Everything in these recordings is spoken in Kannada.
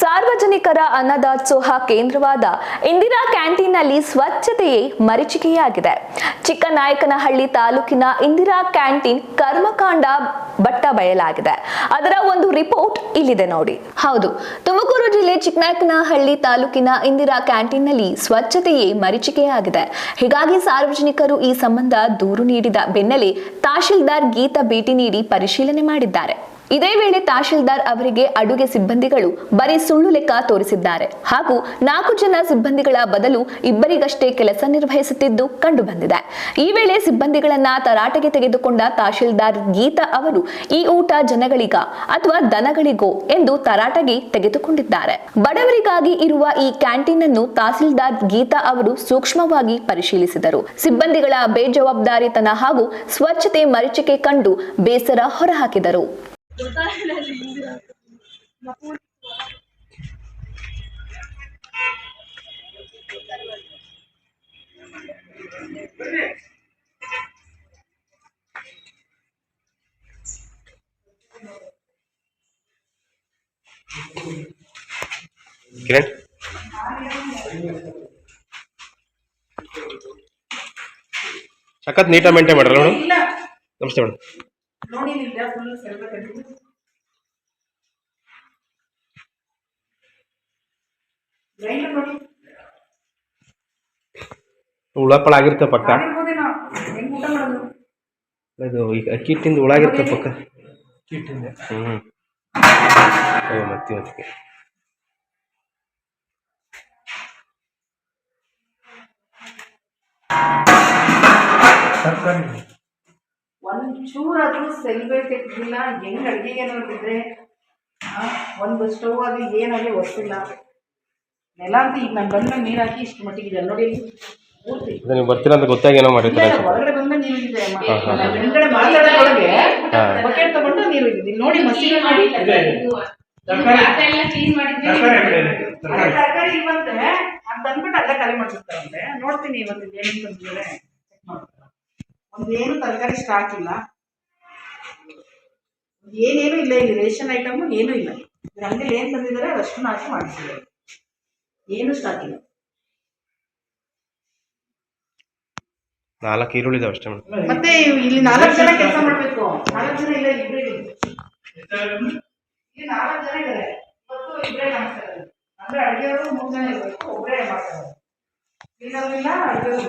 ಸಾರ್ವಜನಿಕರ ಅನ್ನದಾಸೋಹ ಕೇಂದ್ರವಾದ ಇಂದಿರಾ ಕ್ಯಾಂಟೀನ್ನಲ್ಲಿ ಸ್ವಚ್ಛತೆಯೇ ಮರೀಚಿಕೆಯಾಗಿದೆ. ಚಿಕ್ಕನಾಯಕನಹಳ್ಳಿ ತಾಲೂಕಿನ ಇಂದಿರಾ ಕ್ಯಾಂಟೀನ್ ಕರ್ಮಕಾಂಡ ಬಟ್ಟ ಬಯಲಾಗಿದೆ. ಅದರ ಒಂದು ರಿಪೋರ್ಟ್ ಇಲ್ಲಿದೆ ನೋಡಿ. ಹೌದು, ತುಮಕೂರು ಜಿಲ್ಲೆ ಚಿಕ್ಕನಾಯಕನಹಳ್ಳಿ ತಾಲೂಕಿನ ಇಂದಿರಾ ಕ್ಯಾಂಟೀನ್ನಲ್ಲಿ ಸ್ವಚ್ಛತೆಯೇ ಮರೀಚಿಕೆಯಾಗಿದೆ. ಹೀಗಾಗಿ ಸಾರ್ವಜನಿಕರು ಈ ಸಂಬಂಧ ದೂರು ನೀಡಿದ ಬೆನ್ನಲ್ಲೇ ತಹಶೀಲ್ದಾರ್ ಗೀತಾ ಭೇಟಿ ನೀಡಿ ಪರಿಶೀಲನೆ ಮಾಡಿದ್ದಾರೆ. ಇದೇ ವೇಳೆ ತಹಶೀಲ್ದಾರ್ ಅವರಿಗೆ ಅಡುಗೆ ಸಿಬ್ಬಂದಿಗಳು ಬರೀ ಸುಳ್ಳು ಲೆಕ್ಕ ತೋರಿಸಿದ್ದಾರೆ. ಹಾಗೂ ನಾಲ್ಕು ಜನ ಸಿಬ್ಬಂದಿಗಳ ಬದಲು ಇಬ್ಬರಿಗಷ್ಟೇ ಕೆಲಸ ನಿರ್ವಹಿಸುತ್ತಿದ್ದು ಕಂಡುಬಂದಿದೆ. ಈ ವೇಳೆ ಸಿಬ್ಬಂದಿಗಳನ್ನ ತರಾಟೆಗೆ ತೆಗೆದುಕೊಂಡ ತಹಶೀಲ್ದಾರ್ ಗೀತಾ ಅವರು, ಈ ಊಟ ಜನಗಳಿಗ ಅಥವಾ ದನಗಳಿಗೋ ಎಂದು ತರಾಟೆಗೆ ತೆಗೆದುಕೊಂಡಿದ್ದಾರೆ. ಬಡವರಿಗಾಗಿ ಇರುವ ಈ ಕ್ಯಾಂಟೀನ್ ಅನ್ನು ತಹಸೀಲ್ದಾರ್ ಗೀತಾ ಅವರು ಸೂಕ್ಷ್ಮವಾಗಿ ಪರಿಶೀಲಿಸಿದರು. ಸಿಬ್ಬಂದಿಗಳ ಬೇಜವಾಬ್ದಾರಿತನ ಹಾಗೂ ಸ್ವಚ್ಛತೆ ಮರೀಚಿಕೆ ಕಂಡು ಬೇಸರ ಹೊರಹಾಕಿದರು. ಕಿರಣ್ ಸಖತ್ ನೀಟಾಗಿ ಮೇಂಟೈನ್ ಮಾಡ್ರಲ್ಲ ಮೇಡಮ್ ಇಲ್ಲ ನಮಸ್ತೆ ಮೇಡಮ್ ನೋಡಿ ಇಲ್ಲ ಫುಲ್ ಸ್ವಲ್ಪ ಕಟ್ಟಿದ್ದು ಉಳಪಳ ಆಗಿರುತ್ತೆ ಪಕ್ಕ. ಇದು ಈಗ ಅಕ್ಕಿಟ್ಟಿಂದ ಹಿಟ್ಟಿಂದ ಉಳಾಗಿರುತ್ತೆ ಪಕ್ಕ ಹ್ಞೂ ಮತ್ತೆ ಮತ್ತೆ ಒಂದ್ ಚೂರಾದ್ರೂ ಸೆಲೆಬ್ರೇಟ್ ತೆಗ್ದಿಲ್ಲ ಹೆಂಗ್ ಅಡ್ಗೆಗೆ ನೋಡಿದ್ರೆ ಒಂದು ಸ್ಟವ್ ಆಗಲಿ ಏನಾಗಲಿ ಒತ್ತಿಲ್ಲ. ನೆಲ ಅಂತ ಈಗ ನಾನು ಬಂದ ನೀರು ಹಾಕಿ ಇಷ್ಟು ಮಟ್ಟಿಗಿದೆ ನೋಡಿ. ಪೂರ್ತಿ. ನೀವು ಬರ್ತೀರಾ ಅಂತ ಗೊತ್ತಾಗಿ ಏನೋ ಹೊರಗಡೆ ಬಂದ ಹಿಂದ್ಗಡೆ ಮಾತಾಡೋದ್ರೊಳಗೆ ಹಾ. ಬಕೆಟ್ ತಗೊಂಡು ನೀರು ಇದ್ದಿದ್ದು ನೋಡಿ ಮಸೀಗೆ ಮಾಡಿ ಅದೇ ತರಕಾರಿ. ಇಲ್ವಂತೆ ಅಂತ ಅಂದ್ಬಿಟ್ಟು ಅಲ್ಲೇ ಖಾಲಿ ನೋಡ್ತೀನಿ ಇವತ್ತು ಚೆಕ್ ಮಾಡ್ತಾರೆ ಒಂದು ತರಕಾರಿ ಸ್ಟಾಕ್ ಇಲ್ಲ. ಏನೇನು ಇಲ್ಲ ಇಲ್ಲಿ ರೇಷನ್ ಐಟಮ್ ಏನೂ ಇಲ್ಲ. ಇದ್ರ ಅಂಗಡಿಯಲ್ಲಿ ಏನು ತಂದಿದ್ದಾರೆ ಅದಷ್ಟು ನಾಶ ಮಾಡಿಸಿದ್ದಾರೆ. ಏನು ಸ್ಟಾಕ್ ಇಲ್ಲ. ನಾಲ್ಕು ಈರುಳ್ಳಿ ಇದಾವೆ ಅಷ್ಟೇ ಮತ್ತೆ ಇಲ್ಲಿ ನಾಲ್ಕು ಜನ ಕೆಲಸ ಮಾಡಬೇಕು. ನಾಲ್ಕು ಜನ ಇಲ್ಲ ಇಬ್ಬರೇ ಇಲ್ಲಿ ನಾಲ್ಕು ಜನ ಇದ್ದಾರೆ. ಇವತ್ತು ಇಬ್ಬರೇ ಮಾಡ್ತಾ ಇದ್ದಾರೆ. ಅಂದ್ರೆ ಅಡುಗೆಯವರು ಮೂರು ಜನ ಇರಬೇಕು ಒಬ್ಬರೇ ಮಾಡ್ತಾರೆ ಇಲ್ಲ ಅಡುಗೆಯವರು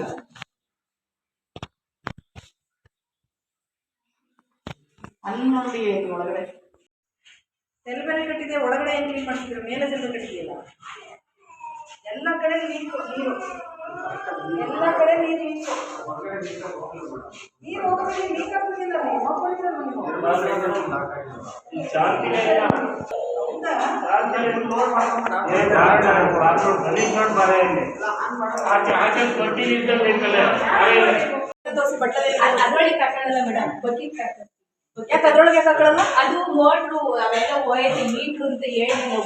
ನೋಡಿ ಇದು ಒಳಗಡೆ. ಸೆಲ್ಬನೆ ಕಟ್ಟಿದೆ ಒಳಗಡೆ ಏನು ಕ್ಲೀನ್ ಮಾಡ್ತಿದ್ರು ಮೇಲೆ ಸೆಲ್ಬೆ ಕಟ್ಟಿದೆಯಲ್ಲ? ಎಲ್ಲ ಕಡೆ ನೀರು ನೀರು. ಎಲ್ಲ ಕಡೆ ನೀರು ನೀರು ನೀರು ಹೋಗೋದ್ರೆ ನೀರು ಹಾಕ್ತಿಲ್ಲ ನೀವು ಮಾಡ್ಕೊಂಡ್ಬಿಡ? ದೋಸೆ ಬಟ್ಟಲಲ್ಲಿ ಅದ್ರೊಳಗೆ ಮೇಡಮ್. ಬಕೆಟ್ ಯಾಕೆ ಅದ್ರೊಳಗೆ ಯಾಕೆ ಹಾಕೊಳ್ಳಲ್ಲ ಅದು ಮೋಟ್ರು ಅವೆಲ್ಲ ಹೋಯ್ತು ಮೀಟ್ರು ಅಂತ ಹೇಳಿ ನಾವು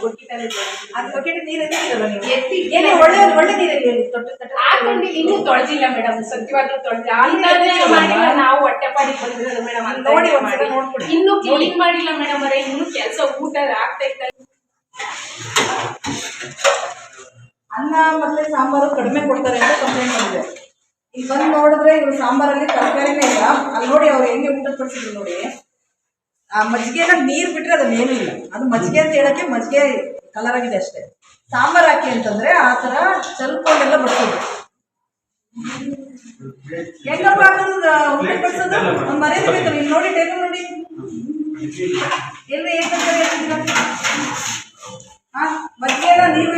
ಅದು ಬಕೆಟ್ ನೀರು ಎತ್ತಿರಲ್ಲ ನೀವು? ಎತ್ತಿ ಏನೇ ಒಳ್ಳೆ ಒಳ್ಳೆ ನೀರಲ್ಲಿ ತೊಟ್ಟು ತಟ್ಟೆ. ಹಾಕೊಂಡು ಇನ್ನೂ ತೊಳೆದಿಲ್ಲ ಮೇಡಮ್ ಸತ್ಯವಾಗ್ಲೂ ತೊಳೆದಿಲ್ಲ. ಅಂತದೇ ಮಾಡಿಲ್ಲ ನಾವು ಹೊಟ್ಟೆ ಪಾಡಿ ಬಂದಿರೋದು ಮೇಡಮ್ ಅಂತ ನೋಡಿ ಒಂದ್ಸಲ ನೋಡ್ಕೊಡಿ. ಇನ್ನು ಕ್ಲೀನ್ ಮಾಡಿಲ್ಲ ಮೇಡಮ್ ಅವರೇ ಇನ್ನು ಕೆಲಸ ಊಟ ಆಗ್ತಾ ಇತ್ತ. ಅನ್ನ ಮತ್ತೆ ಸಾಂಬಾರು ಕಡಿಮೆ ಕೊಡ್ತಾರೆ ಅಂತ ಕಂಪ್ಲೇಂಟ್ ಬಂದಿದೆ. ಇಲ್ಲಿ ಬಂದು ನೋಡಿದ್ರೆ ಇವ್ರು ಸಾಂಬಾರಲ್ಲಿ ತರಕಾರಿನೇ ಇಲ್ಲ. ಅಲ್ಲಿ ನೋಡಿ ಅವ್ರು ಹೆಂಗೆ ಊಟ ಪಡಿಸಿದ್ರು ನೋಡಿ. ಆ ಮಜ್ಜಿಗೆನ ನೀರು ಬಿಟ್ರೆ ಅದನ್ನ ಏನೂ ಇಲ್ಲ ಅದು ಮಜ್ಜಿಗೆ ಅಂತ ಹೇಳಕ್ಕೆ ಮಜ್ಜಿಗೆ ಕಲರ್ ಆಗಿದೆ ಅಷ್ಟೇ. ಸಾಂಬಾರ್ ಹಾಕಿ ಅಂತಂದ್ರೆ ಆ ತರ ಚಲ್ಕೊಂಡೆಲ್ಲ ಬಡ್ಸೋದು ಹೆಂಗಪ್ಪ ಹಾಕೋದು ಊಟ ಬಡಿಸೋದು ಮರ್ಯಾದೆ ಬೇಕಲ್ಲ ಇಲ್ಲಿ ನೋಡಿ ಟೇಬಲ್ ನೋಡಿ. ಎಲ್ಲಿ ಏಕಂತ ಹಾಂ ಹಾಕಿದ್ದೀರಾ? ಹಾ ಮಜ್ಜಿಗೆ ನೀರು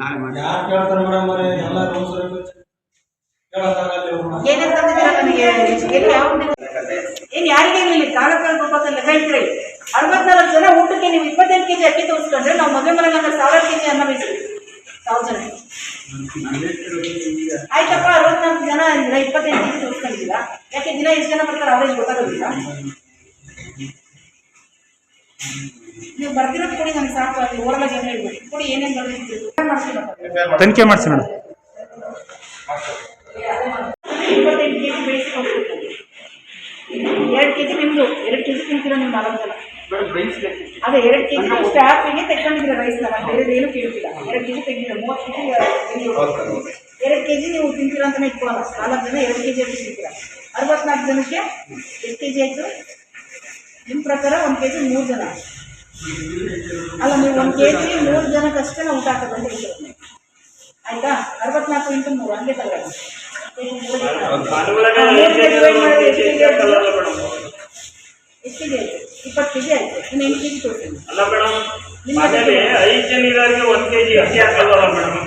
ಇರೋದು ಮಾಡಿ. ಯಾರು ಕೇಳ್ತಾರೆ ಮೇಡಮ್ ಅವರೇ? ಎಲ್ಲ ರೂಲ್ಸ್ ಏನು ಯಾರಿಗೆ ಇರಲಿಲ್ಲ ಲೆಕ್ಕ ಇಟ್ರಿ ಅರವತ್ನಾಲ್ಕು ಜನ ಊಟಕ್ಕೆ ನೀವು ಇಪ್ಪತ್ತೆಂಟು ಕೆಜಿ ಅಕ್ಕಿ ತೋರಿಸ್ಕೊಂಡ್ರೆ ನಾವು ಮದುವೆ ಮನೆಗೆ ಅಂದ್ರೆ ಸಾವಿರ ಕೆಜಿ ಅನ್ನ ಬೇಯಿಸ್ತೀವಿ. ತೌಸಂಡ್ ಜನ. ಆಯ್ತಪ್ಪ ಅರವತ್ನಾಲ್ಕು ಜನ ಅಂದಿರ ಇಪ್ಪತ್ತೆಂಟು ಕೆಜಿ ತೋರಿಸ್ಕೊಂಡಿಲ್ಲ ಯಾಕೆ ದಿನ ಎಷ್ಟು ಜನ ಬರ್ತಾರೆ ಅವ್ರಿಗೆ ಗೊತ್ತಾಗೋದಿಲ್ಲ? ನೀವು ಬರ್ತಿರೋದು ಕೊಡಿ ನನಗೆ ಸಾಕು. ಅಲ್ಲಿ ಓರಲಾಗಿ ಏನು ಹೇಳ್ಬೇಕು ಕೊಡಿ ಏನೇನು ಬರ್ದಿರ್ತೀವಿ. ತನಿಖೆ ಮಾಡಿಸಿ ಮೇಡಮ್. ಇಪ್ಪತ್ತೆಂಟು ಕೆ ಜಿ ಬೇಯಿಸಿ ಎರಡು ಕೆ ಜಿ ನಿಮ್ಮದು ಎರಡು ಕೆ ಜಿ ತಿಂತೀರ ನೀವು ನಾಲ್ಕು ಜನ ಅದೇ ಎರಡು ಕೆ ಜಿ ಸ್ಟಾಫಿಗೆ ತೆಗೊಂಡಿದ್ದೀರ ರೈಸ್ನ ನಾನು ಬೇರೆ ಏನು ಕೇಳ್ತಿಲ್ಲ ಎರಡು ಕೆ ಜಿ ಮೂವತ್ತು ಕೆ ಜಿ ಎರಡು ಕೆ ಜಿ ನೀವು ತಿಂತೀರ ಅಂತಲೇ ಇಟ್ಕೊಳ್ಳಲ್ಲ. ನಾಲ್ಕು ಜನ ಎರಡು ಕೆ ಜಿ ಅಷ್ಟು ತಿಂತೀರ? ಅರವತ್ನಾಲ್ಕು ಜನಕ್ಕೆ ಎಷ್ಟು ಕೆ ಜಿ ಆಯಿತು? ನಿಮ್ಮ ಪ್ರಕಾರ ಒಂದು ಕೆ ಜಿ ಮೂರು ಜನ. ಅಲ್ಲ ನೀವು ಒಂದು ಕೆ ಜಿ ಮೂರು ಜನಕ್ಕೆ ಅಷ್ಟೇ ಊಟ ಹಾಕೋದು ಅಂತ ಹೇಳ್ತೀವಿ ಆಯ್ತಾ? ಅರವತ್ನಾಲ್ಕು ಇಂಟು ಮೂರು ಹಂಗೆ ತಗೊಳ್ಳಿ. ಕೆ ಜಿ ಆಯ್ತು? ಇಪ್ಪತ್ತು ಕೆ ಜಿ ಆಯ್ತು. ಇನ್ನು ಎಂಟು ಕೆ ಜಿ ತೋರಿಸಿ. ಅಲ್ಲ ಮೇಡಮ್ ನಿಮ್ಮ ಮನೇಲಿ ಐದು ಜನ ಇರೋರಿಗೆ ಒಂದ್ ಕೆಜಿ ಅಕ್ಕಿ ಹಾಕಲ್ವಲ್ಲ ಮೇಡಮ್?